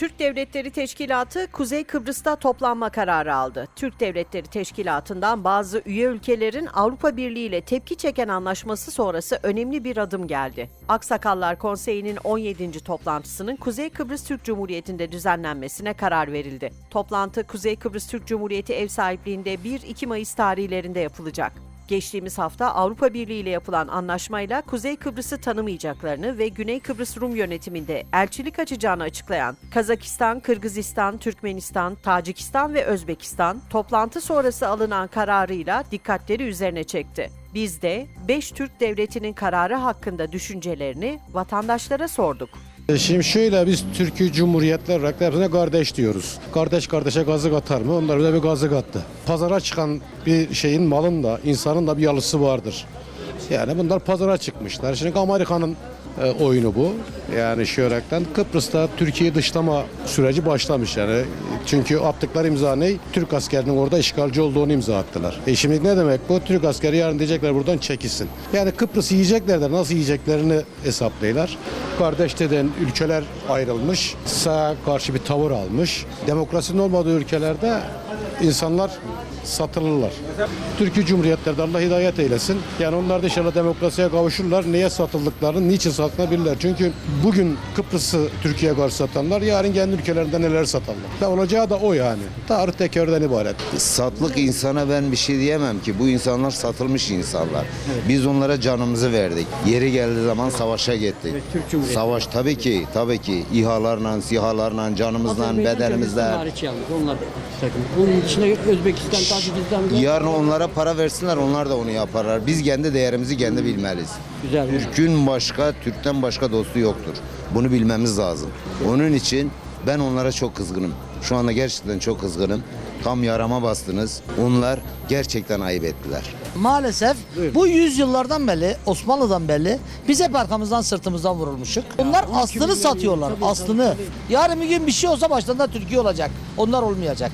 Türk Devletleri Teşkilatı Kuzey Kıbrıs'ta toplanma kararı aldı. Türk Devletleri Teşkilatı'ndan bazı üye ülkelerin Avrupa Birliği ile tepki çeken anlaşması sonrası önemli bir adım geldi. Aksakallar Konseyi'nin 17. toplantısının Kuzey Kıbrıs Türk Cumhuriyeti'nde düzenlenmesine karar verildi. Toplantı Kuzey Kıbrıs Türk Cumhuriyeti ev sahipliğinde 1-2 Mayıs tarihlerinde yapılacak. Geçtiğimiz hafta Avrupa Birliği ile yapılan anlaşmayla Kuzey Kıbrıs'ı tanımayacaklarını ve Güney Kıbrıs Rum yönetiminde elçilik açacağını açıklayan Kazakistan, Kırgızistan, Türkmenistan, Tacikistan ve Özbekistan toplantı sonrası alınan kararıyla dikkatleri üzerine çekti. Biz de 5 Türk devletinin kararı hakkında düşüncelerini vatandaşlara sorduk. E, Şimdi şöyle biz Türkiye Cumhuriyetler olarak hepsine kardeş diyoruz. Kardeş kardeşe gazı katar mı? Onlar bize bir gazı kattı. Pazara çıkan bir şeyin malın da insanın da bir yalısı vardır. Yani bunlar pazara çıkmışlar. Şimdi Amerika'nın e, oyunu bu. Yani olaraktan Kıbrıs'ta Türkiye'yi dışlama süreci başlamış yani. Çünkü attıkları imza ne? Türk askerinin orada işgalci olduğunu imza attılar. E şimdi ne demek bu? Türk askeri yarın diyecekler buradan çekilsin. Yani Kıbrıs'ı yiyecekler de nasıl yiyeceklerini hesaplayırlar. Kardeş deden ülkeler ayrılmış. Sağa karşı bir tavır almış. Demokrasinin olmadığı ülkelerde insanlar satılırlar. Türkiye Cumhuriyetlerde Allah hidayet eylesin. Yani onlar da inşallah demokrasiye kavuşurlar. Neye satıldıklarını, niçin satılabilirler? Çünkü bugün Kıbrıs'ı Türkiye'ye karşı satanlar yarın kendi ülkelerinde neler satarlar. Ve olacağı da o yani. Tarih tekerrürden ibaret. Satlık insana ben bir şey diyemem ki. Bu insanlar satılmış insanlar. Biz onlara canımızı verdik. Yeri geldiği zaman savaşa gittik. Savaş tabii ki, tabii ki İHA'larla, SİHA'larla, canımızla, bedenimizle. Onlar takım. Bunun içinde Yarın onlara para versinler, onlar da onu yaparlar. Biz kendi değerimizi kendi bilmeliyiz. Güzel. Türk'ün başka, Türk'ten başka dostu yoktur. Bunu bilmemiz lazım. Onun için ben onlara çok kızgınım. Şu anda gerçekten çok kızgınım. Tam yarama bastınız. Onlar gerçekten ayıp ettiler. Maalesef bu yüzyıllardan beri, Osmanlı'dan beri biz hep arkamızdan sırtımızdan vurulmuşuk. Onlar aslını satıyorlar, aslını. Yarın bir gün bir şey olsa başlarında Türkiye olacak. Onlar olmayacak.